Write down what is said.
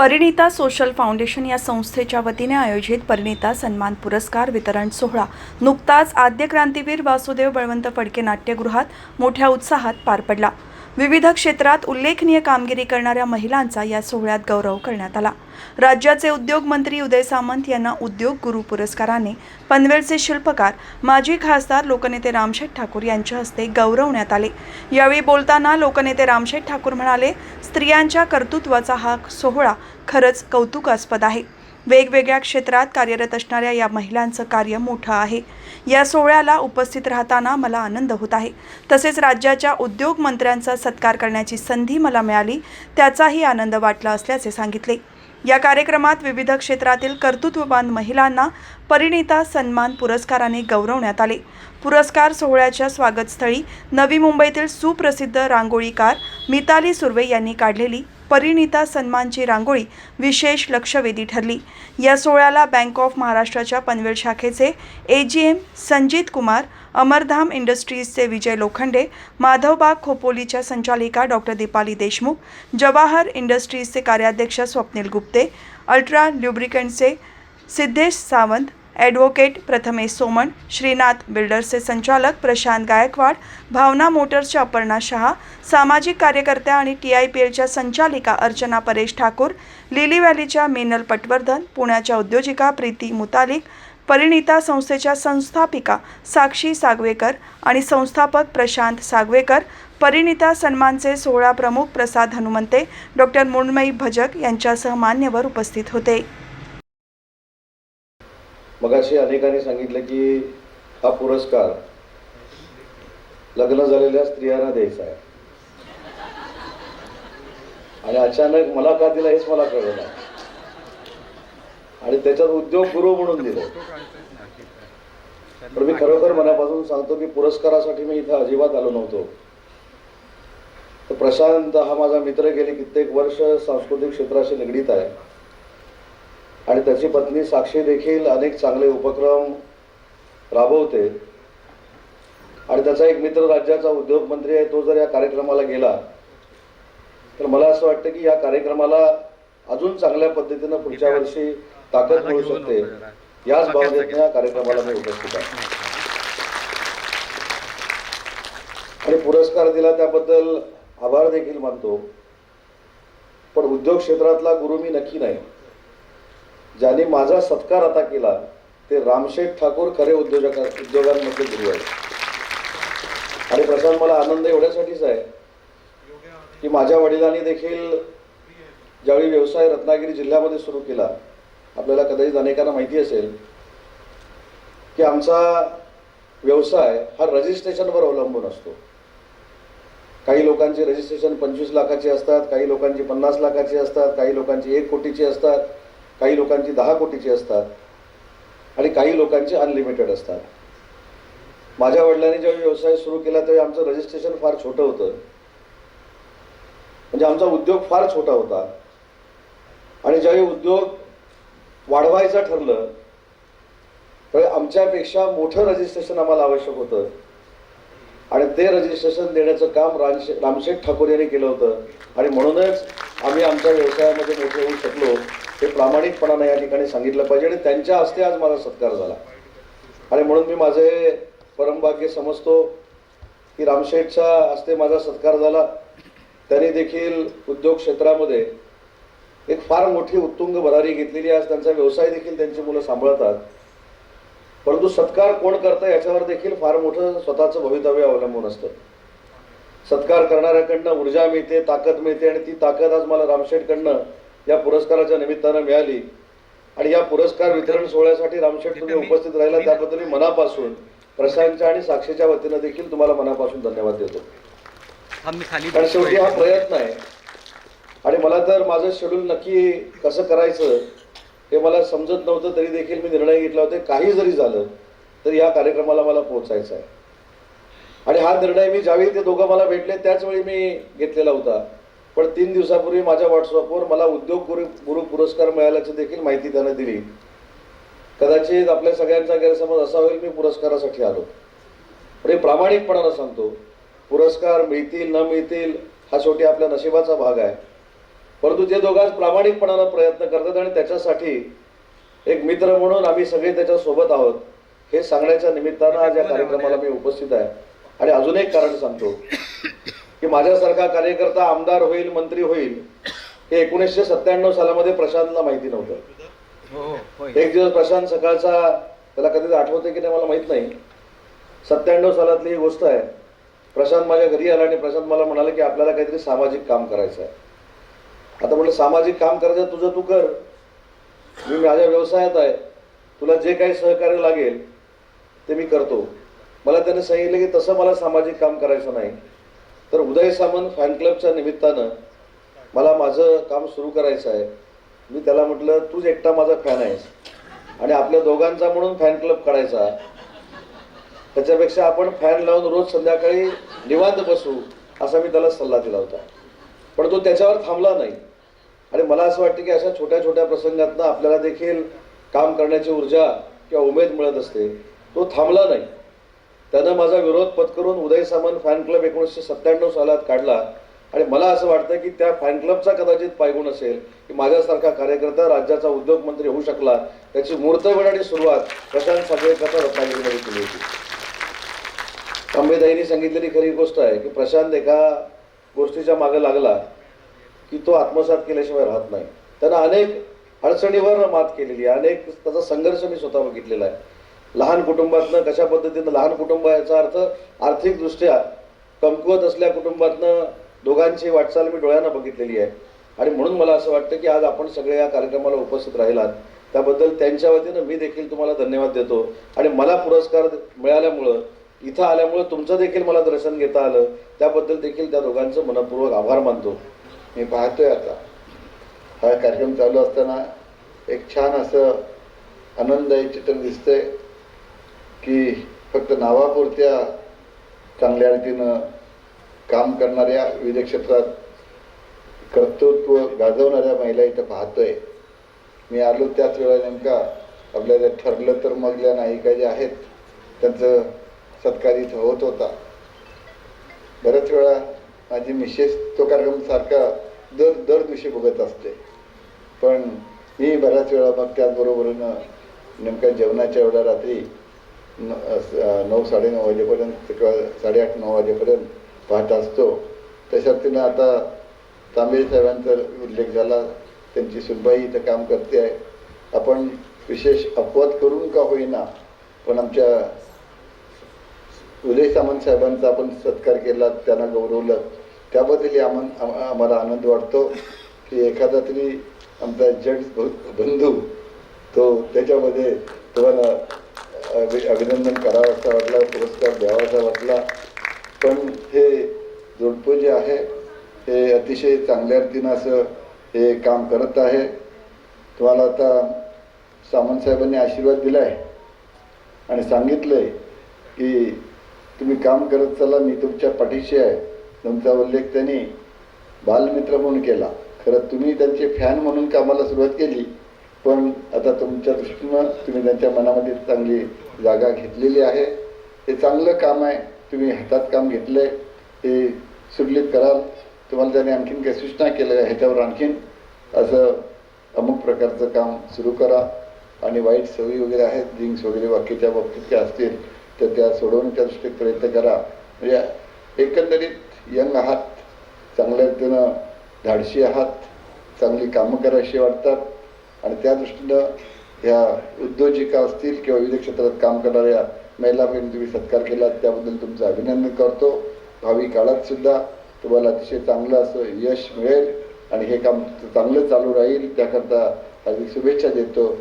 Parinita social foundation या संस्थेच्या वतीने आयोजित परिणिता सन्मान पुरस्कार वितरण सोहळा. नुकताच आद्य क्रांतीवीर वासुदेव बळवंत फडके नाट्यगृहात मोठ्या उत्साहात पार पडला. विविध क्षेत्रात उल्लेखनीय कामगिरी करणाऱ्या महिलांचा या सोहळ्यात गौरव करण्यात आला. राज्याचे उद्योग मंत्री उदय सामंत यांना उद्योग गुरु पुरस्काराने पनवेलचे शिल्पकार माजी खासदार लोकनेते रामशेठ ठाकूर यांच्या हस्ते गौरवण्यात आले. यावेळी बोलताना लोकनेते रामशेठ ठाकूर म्हणाले स्त्रियांच्या कर्तृत्वाचा हा सोहळा खरंच कौतुकास्पद आहे. वेगवेगळ्या क्षेत्रात कार्यरत असणाऱ्या या महिलांचं कार्य मोठं आहे. या सोहळ्याला उपस्थित राहताना मला आनंद होत आहे. तसेच राज्याच्या उद्योग मंत्र्यांचा सत्कार करण्याची संधी मला मिळाली. त्याचाही आनंद वाटला असल्याचे सांगितले. या कार्यक्रमात विविध क्षेत्रातील कर्तृत्ववान महिलांना परिणिता सन्मान पुरस्काराने गौरवण्यात आले. पुरस्कार सोहळ्याच्या स्वागतस्थळी नवी मुंबईतील सुप्रसिद्ध रांगोळीकार मिताली सुर्वे यांनी काढलेली परिणिता सन्मानची रांगोळी विशेष लक्षवेधी ठरली. या सोहळ्याला बँक ऑफ महाराष्ट्राच्या पनवेल शाखेचे A G M Sanjit Kumar Amardham इंडस्ट्रीजचे Vijay Lokhande Madhavbaug खोपोलीच्या संचालिका डॉक्टर दीपाली देशमुख जवाहर इंडस्ट्रीजचे कार्याध्यक्ष स्वप्नील गुप्ते अल्ट्रा ल्युब्रिकंटचे सिद्धेश सावंत ॲडव्होकेट प्रथमेश सोमण श्रीनाथ बिल्डर्सचे संचालक प्रशांत गायकवाड भावना मोटर्सच्या अपर्णा शहा सामाजिक कार्यकर्त्या आणि टी आय पी एलच्या संचालिका अर्चना परेश ठाकूर लिली व्हॅलीच्या मिनल पटवर्धन पुण्याच्या उद्योजिका प्रीती मुतालिक परिणिता संस्थेच्या संस्थापिका साक्षी सागवेकर आणि संस्थापक प्रशांत सागवेकर परिणिता सन्मानचे सोहळा प्रमुख प्रसाद हनुमंते डॉक्टर मृण्मयी भजक यांच्यासह मान्यवर उपस्थित होते. मगाशी अनेकांनी सांगितलं की हा पुरस्कार लग्न झालेल्या स्त्रियांना द्यायचा आहे. आणि अचानक मला का दिला हेच मला कळलं आणि त्याच्यात उद्योग गुरु म्हणून दिलं. पण मी खरोखर मनापासून सांगतो की पुरस्कारासाठी मी इथं अजिबात आलो नव्हतो. तर प्रशांत हा माझा मित्र गेले कित्येक वर्ष सांस्कृतिक क्षेत्राशी निगडीत आहे. आणि त्याची पत्नी साक्षी देखील अनेक चांगले उपक्रम राबवते. आणि त्याचा एक मित्र राज्याचा उद्योग मंत्री आहे तो जर या कार्यक्रमाला गेला तर मला असं वाटतं की या कार्यक्रमाला अजून चांगल्या पद्धतीनं पुढच्या वर्षी ताकद मिळू शकते. याच भावनेतनं या कार्यक्रमाला मी उपस्थित आहे. आणि पुरस्कार दिला त्याबद्दल आभार देखील मानतो. पण उद्योग क्षेत्रातला गुरु मी नक्की नाही. ज्यांनी माझा सत्कार आता केला ते रामशेठ ठाकूर खरे उद्योजक उद्योगांमध्ये गुरु आहेत. आणि प्रशांत मला आनंद एवढ्यासाठीच आहे की माझ्या वडिलांनी देखील ज्यावेळी व्यवसाय रत्नागिरी जिल्ह्यामध्ये सुरू केला आपल्याला कदाचित अनेकांना माहिती असेल की आमचा व्यवसाय हा रजिस्ट्रेशनवर अवलंबून असतो. काही लोकांची रजिस्ट्रेशन पंचवीस लाखाची असतात काही लोकांची पन्नास लाखाची असतात काही लोकांची एक कोटीची असतात. काही लोकांची दहा कोटीची असतात आणि काही लोकांची अनलिमिटेड असतात. माझ्या वडिलांनी ज्यावेळी व्यवसाय सुरू केला त्यावेळी आमचं रजिस्ट्रेशन फार छोटं होतं. म्हणजे आमचा उद्योग फार छोटा होता. आणि ज्यावेळी उद्योग वाढवायचं ठरलं त्यावेळी आमच्यापेक्षा मोठं रजिस्ट्रेशन आम्हाला आवश्यक होतं. आणि ते रजिस्ट्रेशन देण्याचं काम रामशे रामशेठ ठाकूर यांनी केलं होतं. आणि म्हणूनच आम्ही आमच्या व्यवसायामध्ये मोठे होऊ शकलो. हे प्रामाणिकपणाने या ठिकाणी सांगितलं पाहिजे आणि त्यांच्या हस्ते आज माझा सत्कार झाला. आणि म्हणून मी माझे परमभाग्य समजतो की रामशेठच्या हस्ते माझा सत्कार झाला. त्यांनी देखील उद्योग क्षेत्रामध्ये एक फार मोठी उत्तुंग भरारी घेतलेली आज त्यांचा व्यवसाय देखील त्यांची मुलं सांभाळतात. परंतु सत्कार कोण करतं याच्यावर देखील फार मोठं स्वतःचं भवितव्य अवलंबून असतं. सत्कार करणाऱ्याकडनं ऊर्जा मिळते ताकद मिळते आणि ती ताकद आज मला रामशेठकडनं या पुरस्काराच्या निमित्तानं मिळाली. आणि या पुरस्कार वितरण सोहळ्यासाठी रामशेठ तुम्ही उपस्थित राहिला त्याबद्दल मी मनापासून प्रशांतच्या आणि साक्षीच्या वतीनं देखील तुम्हाला मनापासून धन्यवाद देतो. हा कारण शेवटी हा प्रयत्न आहे. आणि मला तर माझं शेड्यूल नक्की कसं करायचं हे मला समजत नव्हतं तरी देखील मी निर्णय घेतला होता. काही जरी झालं तरी या कार्यक्रमाला मला पोहोचायचं आहे. आणि हा निर्णय मी ज्यावेळी ते दोघं मला भेटले त्याच वेळी मी घेतलेला होता. पण तीन दिवसापूर्वी माझ्या व्हॉट्सअपवर मला उद्योग गुरु गुरु पुरस्कार मिळाल्याची देखील माहिती त्यानं दिली. कदाचित आपल्या सगळ्यांचा गैरसमज असा होईल मी पुरस्कारासाठी आलो. पण हे प्रामाणिकपणानं सांगतो पुरस्कार मिळतील न मिळतील हा शेवटी आपल्या नशिबाचा भाग आहे. परंतु ते दोघांच प्रामाणिकपणानं प्रयत्न करतात आणि त्याच्यासाठी एक मित्र म्हणून आम्ही सगळे त्याच्या सोबत आहोत हे सांगण्याच्या निमित्तानं आज या कार्यक्रमाला मी उपस्थित आहे. आणि अजून एक कारण सांगतो की माझ्यासारखा कार्यकर्ता आमदार होईल मंत्री होईल हे एकोणीसशे सत्त्याण्णव सालामध्ये प्रशांतला माहिती नव्हतं. हो हो एक दिवस प्रशांत सकाळचा त्याला कधीच आठवते की नाही मला माहीत नाही. सत्त्याण्णव सालातली ही गोष्ट आहे. प्रशांत माझ्या घरी आला आणि प्रशांत मला म्हणाला की आपल्याला काहीतरी सामाजिक काम करायचं आहे. आता म्हटलं सामाजिक काम करायचं तुझं तू कर. मी माझ्या व्यवसायात आहे. तुला जे काही सहकार्य लागेल ते मी करतो. मला त्याने सांगितलं की तसं मला सामाजिक काम करायचं नाही. तर उदय सामंत फॅन क्लबच्या निमित्तानं मला माझं काम सुरू करायचं आहे. मी त्याला म्हटलं तूच एकटा माझा फॅन आहेस. आणि आपल्या दोघांचा म्हणून फॅन क्लब काढायचा. त्याच्यापेक्षा आपण फॅन लावून रोज संध्याकाळी निवांत बसू असा मी त्याला सल्ला दिला होता. पण तो त्याच्यावर थांबला नाही. आणि मला असं वाटतं की अशा छोट्या छोट्या प्रसंगातनं आपल्याला देखील काम करण्याची ऊर्जा किंवा उमेद मिळत असते. तो थांबला नाही. त्यानं माझा विरोध पत्करून उदय सामंत फॅन क्लब एकोणीसशे सत्त्याण्णव सालात काढला. आणि मला असं वाटतं की त्या फॅन क्लबचा कदाचित पायगुण असेल की माझ्यासारखा कार्यकर्ता राज्याचा उद्योगमंत्री होऊ शकला. त्याची मूर्तवेळ आणि सुरुवात प्रशांत सागवेकरचा रत्नागिरीमध्ये केली होती. अंबेदाईंनी सांगितलेली खरी गोष्ट आहे की प्रशांत एका गोष्टीच्या मागे लागला की तो आत्मसात केल्याशिवाय राहत नाही. त्यानं अनेक अडचणीवर मात केलेली आहे अनेक त्याचा संघर्ष मी स्वतः बघितलेला आहे. लहान कुटुंबातनं कशा पद्धतीनं लहान कुटुंब याचा अर्थ आर्थिकदृष्ट्या कमकुवत असल्या कुटुंबातनं दोघांची वाटचाल मी डोळ्यानं बघितलेली आहे. आणि म्हणून मला असं वाटतं की आज आपण सगळे या कार्यक्रमाला उपस्थित राहिलात. त्याबद्दल त्यांच्या वतीनं मी देखील तुम्हाला धन्यवाद देतो. आणि मला पुरस्कार मिळाल्यामुळं इथं आल्यामुळं तुमचं देखील मला दर्शन घेता आलं. त्याबद्दल देखील त्या दोघांचं मनपूर्वक आभार मानतो. मी पाहतोय आता. हा कार्यक्रम चालू असताना एक छान असं आनंददायी चित्र दिसतंय. की फक्त नावापुरत्या चांगल्या रीतीनं काम करणाऱ्या विविध क्षेत्रात कर्तृत्व गाजवणाऱ्या महिला इथं पाहतोय. मी आलो त्याच वेळा नेमका आपल्याला ठरलं तर मगल्या नायिका ज्या आहेत त्यांचं सत्कार इथं होत होता. बऱ्याच वेळा माझी मिसेस तो कार्यक्रम सारखा दर दर दिवशी बघत असते. पण मी बऱ्याच वेळा मग त्याचबरोबरीनं नेमक्या जेवणाच्या वेळा रात्री नऊ साडेनऊ वाजेपर्यंत किंवा साडेआठ नऊ वाजेपर्यंत पाहत असतो. तशात तिनं आता तांबे साहेबांचा उल्लेख झाला त्यांची सुनबाई इथं काम करते. आहे आपण विशेष अपवाद करून का होईना पण आमच्या उदय सामंत साहेबांचा आपण सत्कार केला त्यांना गौरवलं. त्याबद्दलही आम आम्हाला आनंद वाटतो की एखादा तरी आमचा जड बंधू तो त्याच्यामध्ये तुम्हाला अभिनंदन करावासा वाटला पुरस्कार द्यावासा वाटला. पण हे जोडपं जे आहे हे अतिशय चांगल्या रीतीनं असं हे काम करत आहे. तुम्हाला आता सामंतसाहेबांनी आशीर्वाद दिला आहे आणि सांगितलंय की तुम्ही काम करत चला मी तुमच्या पाठीशी आहे. तुमचा उल्लेख त्यांनी बालमित्र म्हणून केला. खरं तुम्ही त्यांचे फॅन म्हणून कामाला सुरुवात केली. पण आता तुमच्या दृष्टीनं तुम्ही त्यांच्या मनामध्ये चांगली जागा घेतलेली आहे. हे चांगलं काम आहे. तुम्ही हातात काम घेतलंय. हे सुटलीत कराल. तुम्हाला त्याने आणखीन काही सूचना केल्या ह्याच्यावर आणखीन असं अमुक प्रकारचं काम सुरू करा. आणि वाईट सवयी वगैरे आहेत जिंक्स वगैरे बाकीच्या बाबतीत काय असतील तर त्या सोडवण्याच्या दृष्टीने प्रयत्न करा. म्हणजे एकंदरीत यंग आहात चांगल्या रीतीनं धाडशी आहात चांगली कामं करावीशी वाटतात. आणि त्या दृष्टीनं ह्या उद्योजिका असतील किंवा विविध क्षेत्रात काम करणाऱ्या महिला बहिणी तुम्ही सत्कार केला त्याबद्दल तुमचं अभिनंदन करतो. भावी काळात सुद्धा तुम्हाला अतिशय चांगलं असं यश मिळेल आणि हे काम चांगलं चालू राहील. त्याकरता हार्दिक शुभेच्छा देतो.